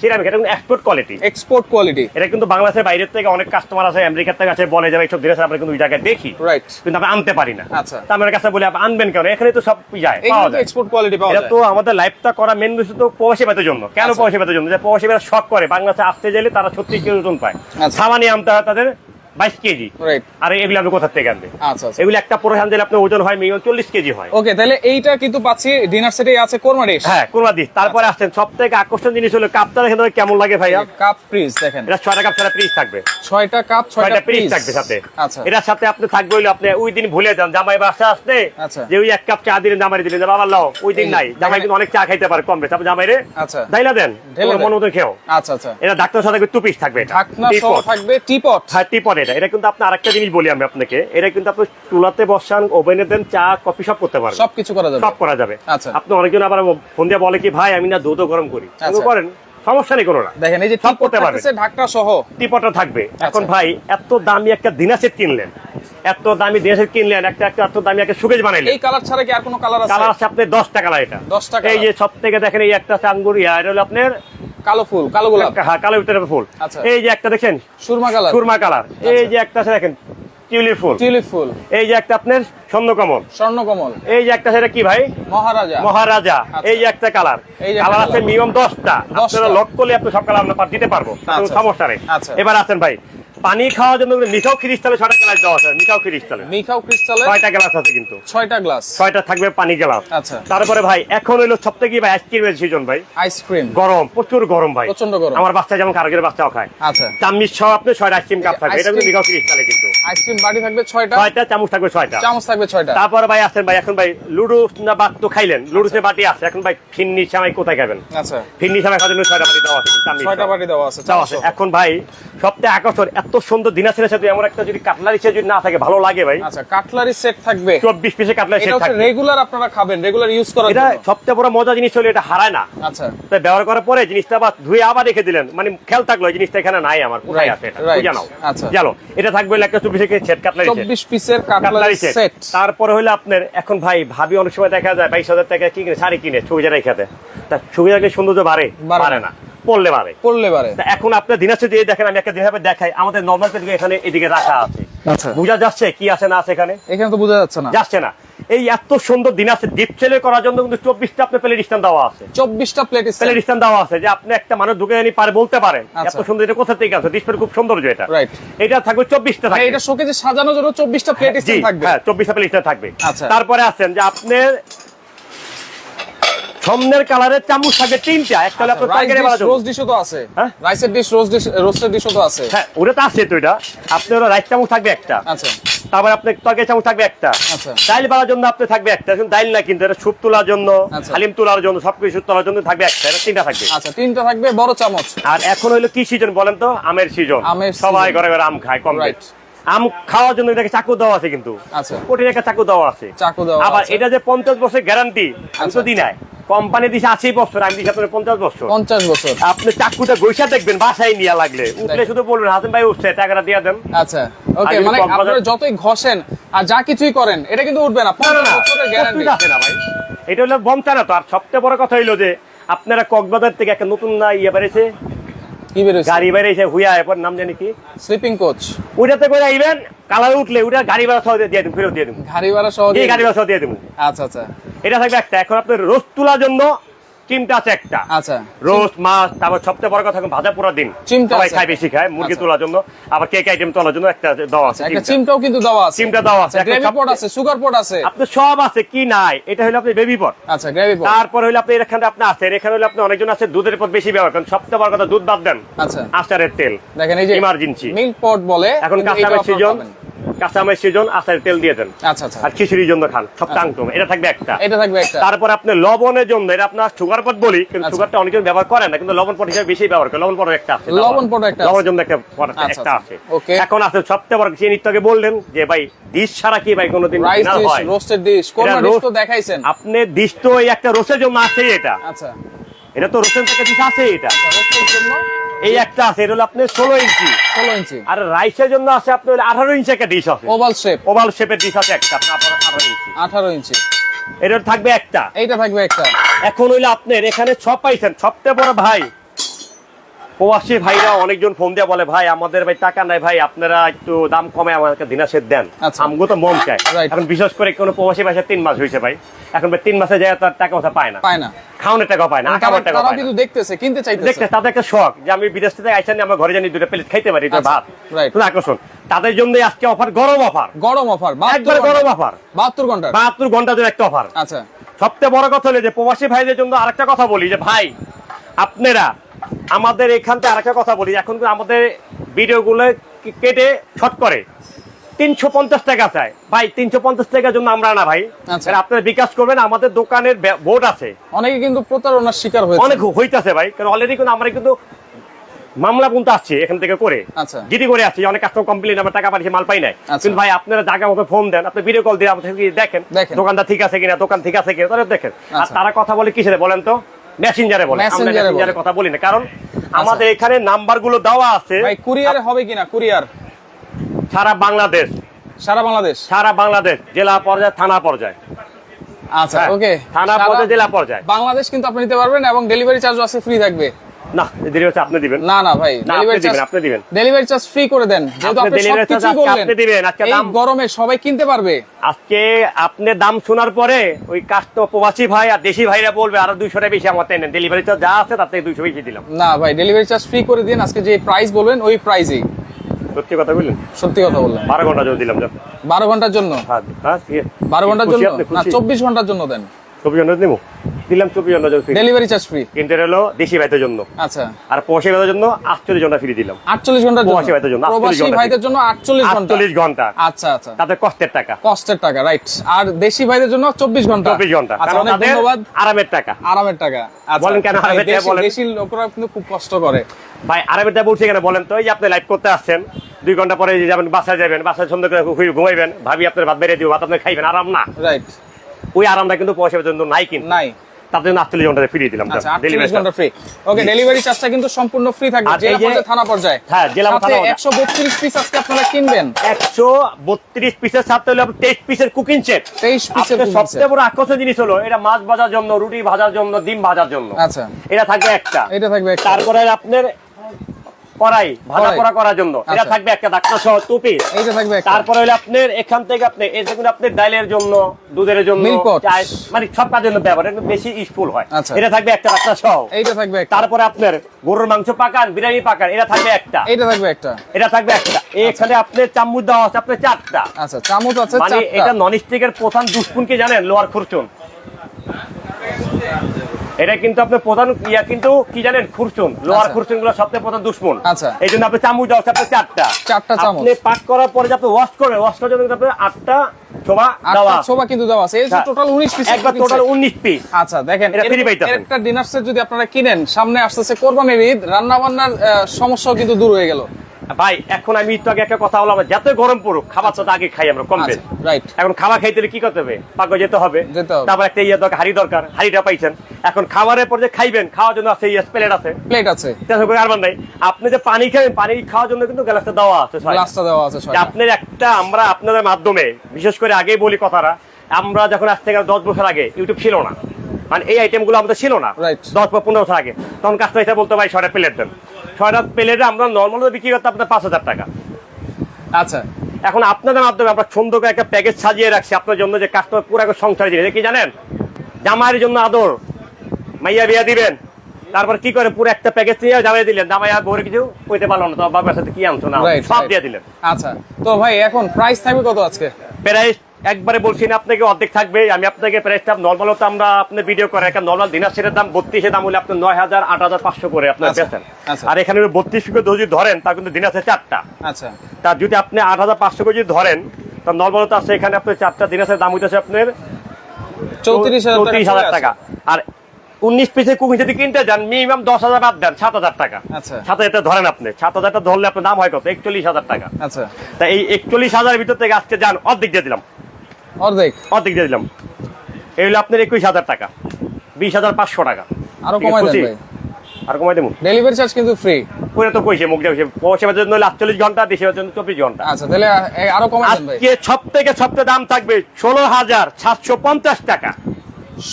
সিরামিক এটা এক্সপোর্ট কোয়ালিটি এক্সপোর্ট কোয়ালিটি এটা কিন্তু বাংলাদেশের বাইরের থেকে অনেক কাস্টমার আছে আমেরিকার থেকে আছে বলে যাবে এইসব ড্রেস আমরা কিন্তু ওই জায়গায় দেখি। রাইট কিন্তু আমরা আনতে পারি না। আচ্ছা। তো আমার কাছে বলে আপনি আনবেন কেন? এখানে তো সব যায় পাওয়া যায়। এক্সপোর্ট কোয়ালিটি পাওয়া এটা যায়। তো আমাদের লাইফটা করা মেন বিষয় তো প্রবাসী বেতার জন্য। কেন পয়সা প্রবাসী ভাতের জন্য? যে প্রবাসী ভাইরা শখ করে বাংলাদেশে আসতে গেলে তারা সত্যি কেউ ওজন পায়। আচ্ছা। সামানি আনতে হয় তাদের বাইশ কেজি। আর এগুলো আপনি কোথা থেকে আনবে? আচ্ছা আচ্ছা। এগুলো একটা পরে আপনার ওজন হয় মিনিমাম চল্লিশ কেজি হয়। ওকে তাহলে এইটা কিন্তু পাচ্ছি ডিনার সেটে আছে কোরমা ডিশ হ্যাঁ কোরমা দিস তারপরে থেকে আকর্ষণ জিনিস হলো কাপটা এখানে কেমন লাগে ভাইয়া? কাপ দেখেন। এটা কাপ পিস থাকবে। কাপ পিস থাকবে সাথে। আচ্ছা। এটার সাথে আপনি থাকবে আপনি ওই দিন ভুলে যান জামাই বাসা আসতে আচ্ছা। যে ওই এক কাপ চা দিলেন জামাই দিলেন বাবা লাও ওই দিন নাই। জামাই কিন্তু অনেক চা খাইতে পারে কম বেশি। আপনি জামাই রে আচ্ছা। দাইলা দেন মন মতো খেও। আচ্ছা আচ্ছা। এটা ডাক্তার সাথে টু পিস থাকবে এটা। ঢাকনা সহ থাকবে টিপট হ্যাঁ টিপট এটা এটা কিন্তু আপনি আরেকটা জিনিস বলি আমি আপনাকে। এটা কিন্তু আপনি চুলাতে বসান ওভেনে দেন চা কফি সব করতে পারেন সবকিছু করা যাবে। সব করা যাবে। আচ্ছা। আপনি অনেকজন আবার ফোন দিয়ে বলে কি ভাই আমি না দুধও গরম করি। আচ্ছা। করেন। সমস্যা নেই কোনো না দেখেন এই যে সব টিপট করতে পারবে। থাকতেছে সহ। টিপটটা থাকবে। এখন আচ্ছা। ভাই এত দামি একটা দিনা সেট কিনলেন। এত দামি কিনলেন একটা একটা এত দামি একটা সুকেজ বানাইলেন। এই কালার ছাড়া কি আর কোনো কালার আছে? কালার আছে আপনার দশ টাকা এটা। 10 টাকা। এই যে সব থেকে দেখেন এই একটা আঙ্গুর ইয়া এটা হলো আপনার কালো ফুল কালো গোলাপ। হ্যাঁ কালো ভিতরে ফুল। আচ্ছা। এই যে একটা দেখেন সুরমা কালার। সুরমা কালার। এই যে একটা আছে দেখেন টিউলিপ ফুল টিউলিপ ফুল এই যে একটা আপনার স্বর্ণকমল। স্বর্ণকমল। এই যে একটা সেটা কি ভাই? মহারাজা। মহারাজা। আচ্ছা। এই যে একটা কালার। এই কালার আছে। মিনিমাম দশটা। আপনারা লক করলে আপনি সব কালার আমরা দিতে পারব। আচ্ছা। সমস্যা নেই। আচ্ছা। এবার আছেন ভাই। পানি খাওয়ার জন্য মিঠাও ক্রিস্টালে ছয়টা গ্লাস দেওয়া আছে মিঠাও ক্রিস্টালে মিখাও ক্রিস্টালের ছয়টা গ্লাস আছে কিন্তু। ছয়টা গ্লাস? ছয়টা থাকবে পানি গ্লাস। আচ্ছা। তারপরে ভাই এখন হইল সব থেকে ভাই আইসক্রিমের সিজন ভাই। আইসক্রিম গরম প্রচুর গরম ভাই। প্রচণ্ড গরম। আমার বাচ্চা যেমন কারগের বাচ্চাও খায়। আচ্ছা। চামচ সহ আপনি ছয়টা আইসক্রিম কাপ থাকবে। এটা কিন্তু মিঠাও ক্রিস্টালে কিন্তু। আইসক্রিম বাটি থাকবে ছয়টা? ছয়টা চামচ থাকবে ছয়টা। চামচ থাকবে ছয়টা। তারপরে ভাই আছেন ভাই এখন ভাই লুডু না বাদ তো খাইলেন। লুডুতে বাটি আছে। এখন ভাই ফিন্নি সামাই কোথায় খাবেন? আচ্ছা। ফিন্নি সামাই খাওয়ার জন্য ছয়টা বাটি দেওয়া আছে ছয়টা বাটি দেওয়া আছে। এখন ভাই সবথেকে আকর্ষণ এত সুন্দর সাথে এমন একটা যদি কাটলারি সে যদি না থাকে ভালো লাগে ভাই। আচ্ছা কাটলারি সেট থাকবে। চব্বিশ পিসে কাটলারি এটা সেট থাকবে। রেগুলার আপনারা খাবেন রেগুলার ইউজ করার এটা সবচেয়ে বড় মজা জিনিস হলো এটা হারায় না। আচ্ছা। তাই ব্যবহার করার পরে জিনিসটা আবার ধুয়ে আবার রেখে দিলেন। মানে খেয়াল থাকল এই জিনিসটা এখানে নাই আমার কোথায় আছে এটা? জানাও আচ্ছা। জানো এটা থাকবে একটা চব্বিশে সেট কাটলারি সেট চব্বিশ পিসের কাটলারি সেট সেট তারপরে হলো আপনার এখন ভাই ভাবি অনেক সময় দেখা যায় বাইশ হাজার টাকা কি কিনে শাড়ি কিনে ছবি রেখে দেয়। তা সুবিধাকে সৌন্দর্য বাড়ে? বাড়ে বাড়ে না। পড়লে বাড়ে করলে পারে। এখন আপনার দিনাজপুর দিয়ে দেখেন আমি একটা যেভাবে দেখাই আমাদের নর্মাল এখানে এদিকে রাখা আছে। আচ্ছা। বোঝা যাচ্ছে কি আছে না আছে এখানে? এখানে তো বোঝা যাচ্ছে না। যাচ্ছে না। এই এত সুন্দর দিন আছে ডিপ সেলে করার জন্য কিন্তু চব্বিশটা আপনার প্লেট স্ট্যান্ড দেওয়া আছে। চব্বিশটা প্লেট প্লেট স্ট্যান্ড দেওয়া আছে যে আপনি একটা মানুষ ঢুকে জানি পারে বলতে পারেন আচ্ছা। এত সুন্দর এটা কোথা থেকে আছে ডিসপ্লে খুব সৌন্দর্য এটা। এটা থাকবে চব্বিশটা থাকবে। এটা শোকেজে সাজানোর জন্য চব্বিশটা প্লেট স্ট্যান্ড থাকবে। হ্যাঁ চব্বিশটা প্লেট স্ট্যান্ড থাকবে। আচ্ছা। তারপরে আছেন যে আপনার সামনের কালারের চামচ থাকবে তিনটা একটা হলো আপনার তরকারি বানার রোজ ডিশও তো আছে। হ্যাঁ? রাইসের ডিশ রোজ ডিশ রোস্টের ডিশও তো আছে। হ্যাঁ ওটা তো আছে তো এটা। আপনার হলো রাইস চামচ থাকবে একটা। আচ্ছা। তারপর আপনার তরকারি চামচ থাকবে একটা। আচ্ছা। ডাইল বানার জন্য আপনি থাকবে একটা। কিন্তু ডাইল না কিন্তু এটা স্যুপ তোলার জন্য আচ্ছা। হালিম তোলার জন্য সবকিছু তোলার জন্য থাকবে একটা। এটা তিনটা থাকবে। আচ্ছা তিনটা থাকবে বড় চামচ। আর এখন হইল কি সিজন বলেন তো? আমের সিজন আমের সবাই ঘরে ঘরে আম খায় কম Right. আম খাওয়ার জন্য এটাকে চাকু দেওয়া আছে কিন্তু। আচ্ছা। চাকু দেওয়া আছে। চাকু দেওয়া আবার এটা যে পঞ্চাশ বছর গ্যারান্টি আমি তো আচ্ছা। দিই নাই। কোম্পানি দিছে আশি বছর আমি দিচ্ছি আপনার পঞ্চাশ বছর। পঞ্চাশ বছর। আপনি চাকুটা গৈসা দেখবেন বাসায় নিয়ে লাগলে। উঠলে শুধু বলবেন হাসান ভাই উঠছে টাকাটা দিয়ে দেন। আচ্ছা। ওকে মানে আপনারা যতই ঘষেন আর যা কিছুই করেন এটা কিন্তু উঠবে না। পঞ্চাশ বছরের গ্যারান্টি আছে না ভাই। এটা হলো বমচা তো। আর সবচেয়ে বড় কথা হইল যে আপনারা কক্সবাজার থেকে একটা নতুন না ইয়ে বেড়েছে কি গাড়ি বেড়েছে হুইয়া এরপর নাম জানি কি? স্লিপিং কোচ ওইটাতে করে আইবেন কালার উঠলে ওটা গাড়ি ভাড়া সহ দিয়ে দেবো ফেরত দিয়ে দেবো গাড়ি ভাড়া সহ গাড়ি ভাড়া সহ দিয়ে দেবো আচ্ছা আচ্ছা। এটা থাকবে একটা এখন আপনার রোস্ট তোলার জন্য চিমটা আছে একটা। আচ্ছা। রোস্ট মাছ তারপর সবচেয়ে বড় কথা ভাজা পোড়া দিন সবাই খায় বেশি খায় মুরগি আচ্ছা। তোলার জন্য। আবার কেক আইটেম তোলার জন্য একটা দেওয়া আছে একটা চিমটাও কিন্তু দেওয়া আছে। চিমটা দেওয়া আছে। গ্রেভি সব- পট আছে সুগার পট আছে। আপনার সব আছে কি নাই এটা হলো আপনার বেবি পট আচ্ছা গ্রেভি পট তারপর হইল আপনি এখানে আপনি আছেন এখানে হইল আপনি অনেকজন আছে দুধের পর বেশি ব্যবহার করেন। সবচেয়ে বড় কথা দুধ বাদ দেন। আচ্ছা। আচারের তেল। দেখেন এই যে Emergency। মিল্ক পট বলে এখন কাঁচা সিজন সিজন আচারের তেল দিয়ে দেন। আচ্ছা আচ্ছা। আর খিচুড়ির জন্য খান সব টাংটুম এটা থাকবে একটা। এটা থাকবে একটা। তারপর আপনি লবণের জন্য এটা আপনার সুগার পট বলি কিন্তু আচ্ছা। সুগারটা অনেকজন ব্যবহার করে না কিন্তু লবণ পট হিসেবে বেশি ব্যবহার করে লবণ পট একটা আছে লবণ। পট একটা লবণের জন্য একটা পট আচ্ছা, একটা আচ্ছা। আছে। এখন আছে সবচেয়ে বড় আগে বললেন যে ভাই ডিশ ছাড়া কি ভাই কোনোদিন হয়? রোস্টেড ডিশ ডিশ তো দেখাইছেন? আপনি ডিশ তো এই একটা রোসের জন্য আছে এটা। আচ্ছা। এটা তো থেকে ডিশ আছে এটা। রোস্টের জন্য এই একটা আছে এটা হলো আপনার ষোলো ইঞ্চি। ষোলো ইঞ্চি। আর রাইসের জন্য আছে আপনার আঠারো ইঞ্চি একটা ডিশ আছে। ওভাল শেপ ওভাল শেপের ডিশ আছে একটা আপনার আঠারো ইঞ্চি। আঠারো ইঞ্চি। এটার থাকবে একটা। এইটা থাকবে একটা। এখন হইল আপনার এখানে ছ পাইছেন সবচেয়ে বড় ভাই। প্রবাসী ভাইরা অনেকজন ফোন দিয়ে বলে ভাই আমাদের ভাই টাকা নাই ভাই আপনারা একটু দাম কমে আমাকে দিনাশের দেন। আচ্ছা। আমগো তো মন চায়। এখন বিশেষ করে কোনো প্রবাসী ভাষা তিন মাস হয়েছে ভাই। এখন ভাই তিন মাসে যায় তার টাকা কথা পায় না। পায় না। খাওয়ানোর টাকা পায় না মানে খাওয়ার তারা টাকা পায় না। কিন্তু দেখতেছে কিনতে চাইতেছে। দেখতে তাদের একটা শখ যে আমি বিদেশ থেকে আইসানি আমার ঘরে জানি দুটো প্লেট খাইতে পারি এটা আচ্ছা, ভাত। আকর্ষণ। তাদের জন্য আজকে অফার গরম অফার গরম অফার একবার গরম অফার বাহাত্তর ঘণ্টা। বাহাত্তর ঘণ্টা ধরে একটা অফার আচ্ছা। সবচেয়ে বড় কথা হলো যে প্রবাসী ভাইদের জন্য আরেকটা কথা বলি যে ভাই আপনারা আমাদের এখান থেকে আরেকটা কথা বলি। এখন আমাদের ভিডিওগুলো কেটে শর্ট করে। তিনশো পঞ্চাশ টাকা চায়। ভাই তিনশো পঞ্চাশ টাকার জন্য আমরা না ভাই। আচ্ছা। আপনারা বিকাশ করবেন আমাদের দোকানের বোর্ড আছে। অনেকে কিন্তু প্রতারণার শিকার হয়েছে। অনেক হইতাছে ভাই কারণ অলরেডি কিন্তু আমরা কিন্তু মামলা পর্যন্ত আসছে এখান থেকে করে। আচ্ছা। জিডি করে আসছে অনেক কাস্টমার কমপ্লেন আমার টাকা পাঠিয়ে মাল পাই নাই। আচ্ছা। কিন্তু ভাই আপনারা জায়গা মতো ফোন দেন আপনি ভিডিও কল দিয়ে আমাদের দেখেন। দোকানদার ঠিক আছে কিনা দোকান ঠিক আছে কিনা তাহলে দেখেন। আর আচ্ছা। তারা কথা বলে কিসে বলেন তো? মেসেঞ্জারে বলে। আমরা মেসেঞ্জারে কথা বলি না। কারণ আমাদের এখানে নাম্বারগুলো দেওয়া আছে। ভাই কুরিয়ারে হবে কিনা? কুরিয়ার সারা বাংলাদেশ। সারা বাংলাদেশ? সারা বাংলাদেশ। জেলা পর্যায়ে থানা পর্যায়ে। আচ্ছা হ্যাঁ, ওকে থানা সারা পর্যায়ে জেলা পর্যায়ে। বাংলাদেশ কিন্তু আপনি নিতে পারবেন এবং ডেলিভারি চার্জও আছে ফ্রি থাকবে। না হচ্ছে আপনি দিবেন। না না ভাই ডেলিভারি দিবেন, চার্জ আপনি দিবেন। ডেলিভারি চার্জ ফ্রি করে দেন। যেহেতু আপনি আপনি সবকিছু দিবেন, আজকে দাম- গরমে সবাই কিনতে পারবে। আজকে আপনি দাম শোনার পরে ওই কাস্ট প্রবাসী ভাই আর দেশি ভাইরা বলবে আরও দুইশো টাকা বেশি আমার নেন ডেলিভারি তো যা আছে তার থেকে দুইশো বেশি দিলাম। না ভাই ডেলিভারি চার্জ ফ্রি করে দিন আজকে যে প্রাইস বলবেন ওই প্রাইসেই সত্যি কথা বললেন? সত্যি কথা বললেন। বারো ঘণ্টা যদি দিলাম যান। বারো ঘণ্টার জন্য? হ্যাঁ হ্যাঁ ঠিক আছে। বারো ঘণ্টার জন্য? না খুশি? চব্বিশ ঘণ্টার জন্য দেন। চব্বিশ ঘণ্টা দিলাম চব্বিশ ঘণ্টা ডেলিভারি চার্জ ফ্রি কিন্তু হলো দেশি ভাইদের জন্য। আচ্ছা। আর প্রবাসী ভাইদের জন্য আটচল্লিশ ঘণ্টা ফ্রি দিলাম। আটচল্লিশ প্রবাসী ভাইদের জন্য, জন্য 48 প্রবাসী ভাইদের জন্য আটচল্লিশ আটচল্লিশ ঘণ্টা। আচ্ছা আচ্ছা। তাদের কষ্টের টাকা। কষ্টের টাকা রাইট আর দেশি ভাইদের জন্য চব্বিশ ঘণ্টা। চব্বিশ ঘণ্টা। আচ্ছা অনেক ধন্যবাদ। আরামের টাকা। আরামের টাকা। আচ্ছা, বলেন কেন আরামের টাকা বলেন? দেশি লোকরা কিন্তু খুব কষ্ট করে। ভাই আরামের টাকা বলছি কেন বলেন তো? এই যে আপনি লাইভ করতে আসছেন দুই ঘণ্টা পরে যাবেন বাসায় যাবেন বাসায় সুন্দর করে ঘুমাইবেন ভাবি আপনার ভাত বেড়ে দিব ভাত আপনি খাইবেন আরাম না। রাইট ওই আরামটা কিন্তু পয়সার জন্য নাই কিন্তু। নাই। তার জন্য আটচল্লিশ ঘণ্টা ফিরিয়ে দিলাম ডেলিভারি ঘণ্টা ফ্রি ওকে ডেলিভারি চার্জটা কিন্তু সম্পূর্ণ ফ্রি থাকবে জেলা পর্যায়ে থানা পর্যায়ে। হ্যাঁ, জেলা থানা একশো বত্রিশ পিস আজকে আপনারা কিনবেন। একশো বত্রিশ পিসের সাথে হলে তেইশ পিসের কুকিং সেট তেইশ পিসের সবচেয়ে বড় আকর্ষণ জিনিস হলো এটা মাছ ভাজার জন্য রুটি ভাজার জন্য ডিম ভাজার জন্য। আচ্ছা। এটা থাকবে একটা। এটা থাকবে তারপরে আপনার কড়াই ভাজা। করা করার জন্য। এটা আচ্ছা। থাকবে একটা ডাক্তার সহ টুপি। এইটা থাকবে তারপরে হলো আপনার এখান থেকে আপনি এই দেখুন আপনি ডাইলের জন্য দুধের জন্য মানে সব কাজের জন্য ব্যবহার একটু বেশি ইউজফুল হয়। আচ্ছা। এটা থাকবে একটা ডাক্তার সহ। এইটা থাকবে তারপরে আপনার গরুর মাংস পাকান বিরিয়ানি পাকান এটা থাকবে একটা। এইটা থাকবে একটা। এটা থাকবে একটা। এখানে আপনার চামচ দেওয়া আছে আপনার চারটা। আচ্ছা চামচ আছে মানে এটা নন স্টিকের প্রধান দুষ্কুন কি জানেন লোয়ার খুরচুন এটা কিন্তু আপনার প্রধান ইয়া কিন্তু কি জানেন খুরচুন। লোয়ার আচ্ছা। খুরচুনগুলো সবচেয়ে প্রধান দুশ্মন। আচ্ছা। এই জন্য আপনি চামচ দেওয়া আপনার চারটা। চারটা চামচ। আপনি পাক করার পরে আপনি ওয়াশ করবেন ওয়াশ করার জন্য আপনার আটটা ছোবা দেওয়া। ছোবা কিন্তু দেওয়া আছে। এই। টোটাল উনিশ পিস একবার টোটাল উনিশ পিস আচ্ছা দেখেন এটা এর- একটা ডিনার সেট যদি আপনারা কিনেন সামনে আসতেছে কোরবানির ঈদ রান্না বান্নার সমস্যাও কিন্তু দূর হয়ে গেল। ভাই এখন আমি একটু আগে একটা কথা বললাম যত গরম পড়ুক খাবার তো আগে খাই আমরা কম বেশ। রাইট এখন খাবার খাইতে কি করতে হবে? পাক যেতে হবে। তারপর একটা ইয়ে দরকার হাড়ি দরকার হাড়িটা পাইছেন। এখন খাবারের পর যে খাইবেন খাওয়ার জন্য আছে ইয়ে প্লেট আছে। প্লেট আছে। করে আরবার নাই। আপনি যে পানি খাবেন পানি খাওয়ার জন্য কিন্তু গ্লাসটা দেওয়া আছে। গ্লাসটা দেওয়া আছে আপনার একটা আমরা আপনাদের মাধ্যমে বিশেষ করে আগেই বলি কথাটা আমরা যখন আজ থেকে দশ বছর আগে ইউটিউব ছিল না মানে এই আইটেমগুলো আমাদের ছিল না. দশ বা পনেরো বছর আগে তখন কাজটা এটা বলতে ভাই ছয়টা প্লেট দেন। ছয়টা প্লেটে আমরা নর্মাল বিক্রি করতে আপনার পাঁচ হাজার টাকা। আচ্ছা। এখন আপনাদের মাধ্যমে আমরা সুন্দর করে একটা প্যাকেজ সাজিয়ে রাখছি আপনার জন্য যে কাস্টমার পুরো একটা সংসার জিনিস কি জানেন? জামাইয়ের জন্য আদর। মাইয়া বিয়া দিবেন। তারপর কি করে? পুরো একটা প্যাকেজ নিয়ে জামাই দিলেন। জামাই আর বউরে কিছু কইতে পারল না তো বাবার সাথে কি আনছো না সব. দিয়ে দিলেন। আচ্ছা। তো ভাই এখন প্রাইস থাকবে কত আজকে? প্রাইস একবারে বলছি না আপনাকে অর্ধেক থাকবে। আমি আপনাকে প্রাইসটা নর্মাল তো আমরা আপনার ভিডিও করে একটা নর্মাল দিনার সেটের দাম বত্রিশের দাম হলে আপনার নয় হাজার আট হাজার পাঁচশো করে আপনার আচ্ছা, বেচেন। আচ্ছা। আর এখানে বত্রিশ করে যদি ধরেন তা কিন্তু দিনার সেট চারটা। আচ্ছা। তার যদি আপনি আট হাজার পাঁচশো করে যদি ধরেন তা নর্মাল তো আছে এখানে আপনার চারটা দিনার সেটের দাম হইতেছে আপনার চৌত্রিশ হাজার চৌত্রিশ হাজার টাকা। আর উনিশ পিসের কুকিং যদি কিনতে যান মিনিমাম দশ হাজার বাদ দেন সাত হাজার টাকা। আচ্ছা। সাত হাজার ধরেন আপনি। সাত হাজারটা ধরলে আপনার দাম হয় কত? একচল্লিশ হাজার টাকা। আচ্ছা। তা এই একচল্লিশ হাজার ভিতর থেকে আজকে যান অর্ধেক দিয়ে দিলাম। অর্ধেক। অর্ধেক দিয়ে দিলাম। এই হলো আপনার একুশ হাজার টাকা। বিশ হাজার পাঁচশো টাকা। আরও কমাই দেন? আর কমাই দেবো? ডেলিভারি চার্জ কিন্তু ফ্রি ওরা তো কইছে মুখ দিয়ে পৌঁছাবার জন্য হলে আটচল্লিশ ঘণ্টা দেশের জন্য চব্বিশ ঘণ্টা। আচ্ছা তাহলে আরও কমাই দেন ভাই। সব থেকে সবচেয়ে দাম থাকবে ষোলো হাজার সাতশো পঞ্চাশ টাকা।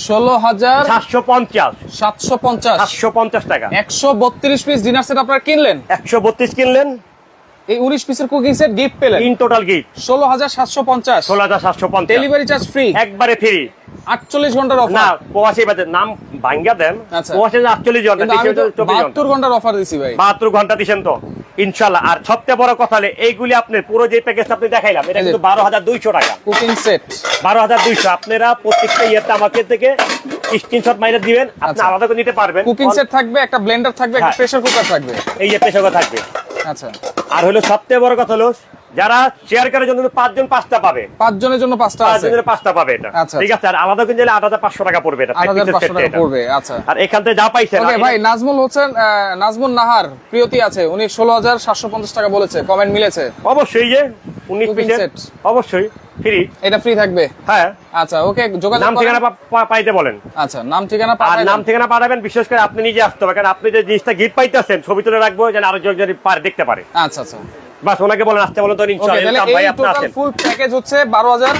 ষোলো হাজার সাতশো পঞ্চাশ। সাতশো পঞ্চাশ। সাতশো পঞ্চাশ টাকা। একশো বত্রিশ পিস ডিনার সেট আপনারা কিনলেন? একশো বত্রিশ কিনলেন। এই উনিশ পিসের কুকিং সেট গিফট পেলেন। ইন টোটাল গিফট ষোলো হাজার সাতশো পঞ্চাশ। ষোলো হাজার সাতশো পঞ্চাশ। ডেলিভারি চার্জ ফ্রি একবারে ফ্রি আটচল্লিশ ঘণ্টার না অফার প্রবাসী বাজার নাম ভাঙ্গা দেন। আচ্ছা। প্রবাসী আটচল্লিশ ঘণ্টা কিন্তু আমি তো দেশে চব্বিশ ঘণ্টা। বাহাত্তর ঘণ্টার অফার দিছি ভাই। বাহাত্তর ঘণ্টা দিচ্ছেন তো। ইনশাল্লাহ আর সবচেয়ে বড় কথা হলে এইগুলি আপনার পুরো যে প্যাকেজ আপনি দেখাইলাম এটা কিন্তু বারো হাজার দুইশো টাকা। কুকিং সেট বারো হাজার দুইশো। আপনারা প্রত্যেকটা ইয়েতে আমাকে থেকে স্ক্রিনশট মাইরে দিবেন। আপনি আচ্ছা। আলাদা করে নিতে পারবেন। কুকিং সেট থাকবে একটা ব্লেন্ডার থাকবে একটা হ্যাঁ। প্রেসার কুকার থাকবে। এই যে পেশাগত থাকবে। আচ্ছা। আর হলো সবচেয়ে বড় কথা হলো যারা শেয়ার করার জন্য পাঁচজন পাঁচটা পাবে। পাঁচ জনের জন্য পাঁচটা আছে। পাঁচজনের পাঁচটা পাবে এটা। আচ্ছা, ঠিক আছে আর আলাদা করে নিলে আট হাজার পাঁচশো টাকা পড়বে এটা। পড়বে আচ্ছা। আর এখান থেকে যা পাইছেন ওকে ভাই নাজমুল হোসেন নাজমুল নাহার প্রিয়তি আছে উনি ষোলো হাজার সাতশো পঞ্চাশ টাকা বলেছে কমেন্ট মিলেছে। অবশ্যই যে উনিশ set। অবশ্যই ফ্রি এটা ফ্রি থাকবে? হ্যাঁ। আচ্ছা ওকে যোগাযোগ নাম ঠিকানা পাইতে বলেন। আচ্ছা নাম ঠিকানা আর নাম ঠিকানা পাঠাবেন বিশেষ করে আপনি নিজে আসতে হবে কারণ আপনি যে জিনিসটা গিফট পাইতেছেন ছবি তুলে রাখব যেন আরও জন যদি পারে দেখতে পারে। আচ্ছা আচ্ছা। বাস ওনাকে বলেন আসতে বলেন তো ইনশাআল্লাহ ভাই আপনি আসেন। ফুল প্যাকেজ হচ্ছে বারো হাজার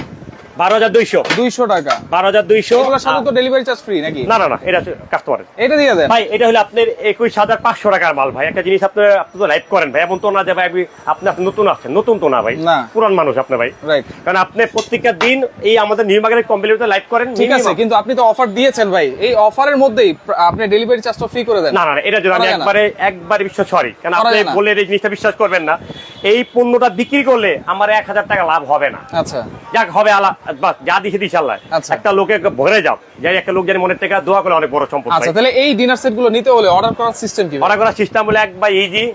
বারো হাজার দুইশো। দুইশো টাকা। বারো হাজার দুইশো। সাথে তো ডেলিভারি চার্জ ফ্রি নাকি? না না না এটা কাস্টমারের এটা দিয়ে দেন। ভাই এটা হলো আপনার একুশ হাজার পাঁচশো টাকার মাল ভাই। একটা জিনিস আপনি আপনি তো লাইভ করেন ভাই। এমন তো না যে ভাই আপনি আপনি আপনি নতুন আসছেন। নতুন তো না ভাই। পুরান মানুষ আপনি ভাই। রাইট কারণ আপনি প্রত্যেকটা দিন এই আমাদের লাইভ করেন ঠিক আছে কিন্তু আপনি তো অফার দিয়েছেন ভাই। এই অফারের মধ্যেই আপনি ডেলিভারি চার্জটা ফ্রি করে দেন। না এটা যদি আমি। একবারে একবারে বিশ্বাস সরি কারণ আপনি। বললে এই জিনিসটা বিশ্বাস করবেন না। এই পণ্যটা বিক্রি করলে আমার এক হাজার টাকা লাভ হবে না। আচ্ছা। যাক হবে আল্লাহ। বাস যা দিছে দিছে আল্লাহ। আচ্ছা। একটা লোকে ভরে যাও যাই একটা লোক জানি মনের থেকে দোয়া করে অনেক বড় সম্পদ আচ্ছা তাহলে এই ডিনার সেটগুলো নিতে হলে অর্ডার করার সিস্টেম কি? অর্ডার করার সিস্টেম বলে একবার ইজি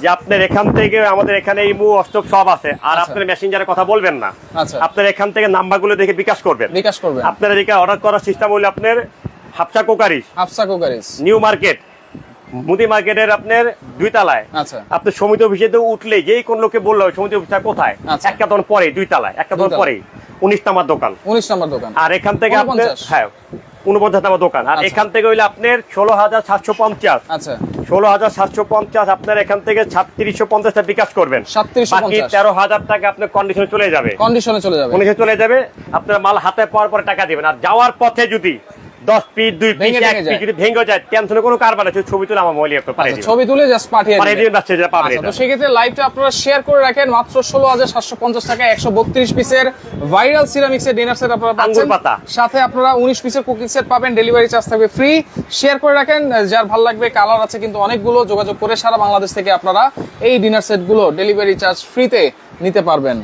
যে আপনার এখান থেকে আমাদের এখানে ইমু অষ্টক সব আছে। আর আচ্ছা। আপনার মেসেঞ্জারে কথা বলবেন না। আপনার এখান থেকে নাম্বারগুলো দেখে বিকাশ করবেন। বিকাশ করবেন। আপনার এদিকে অর্ডার করার সিস্টেম হলো আপনার Hafsa crockeries. Afsa crockeries. New Market. মুদি মার্কেটের আপনার দুই তলায় আপনি সমিতি অফিসে উঠলে যেই কোন লোকে বলল সমিতি অফিসটা কোথায়। একটা তখন পরে দুই তলায় একটা তখন দুই তলায়। পরে উনিশ নাম্বার দোকান। উনিশ নম্বর দোকান। আর এখান থেকে আপনি হ্যাঁ উনপঞ্চাশ নাম্বার দোকান। আর আচ্ছা। এখান থেকে হইলে আপনার ষোলো হাজার সাতশো পঞ্চাশ। আচ্ছা। ষোলো হাজার সাতশো পঞ্চাশ আপনার এখান থেকে ছাত্রিশশো পঞ্চাশটা বিকাশ করবেন। 3750 বাকি তেরো হাজার টাকা আপনার কন্ডিশনে চলে যাবে। কন্ডিশনে চলে যাবে। কন্ডিশনে চলে যাবে আপনার মাল হাতে পাওয়ার পরে টাকা দিবেন। আর যাওয়ার পথে যদি যদি ভেঙে যায়। টেনশনে কোনো কারবার আছে ছবি তুলে আমার মোবাইলে একটু পাঠিয়ে আচ্ছা, ছবি তুলে জাস্ট পাঠিয়ে পাঠিয়ে বাচ্চা যেটা আচ্ছা, তো সেক্ষেত্রে লাইভটা আপনারা শেয়ার করে রাখেন মাত্র ষোলো হাজার সাতশো পঞ্চাশ টাকা একশো বত্রিশ পিসের ভাইরাল সিরামিক্স এর ডিনার সেট আপনারা পাচ্ছেন। সাথে আপনারা উনিশ পিসের কুকিং সেট পাবেন ডেলিভারি চার্জ থাকবে ফ্রি শেয়ার করে রাখেন যার ভালো লাগবে কালার আছে কিন্তু অনেকগুলো যোগাযোগ করে সারা বাংলাদেশ থেকে আপনারা এই ডিনার সেটগুলো ডেলিভারি চার্জ ফ্রিতে নিতে পারবেন।